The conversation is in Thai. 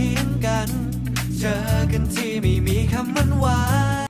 เียงกัน เจอกันที่ไม่มีคำมันหวาน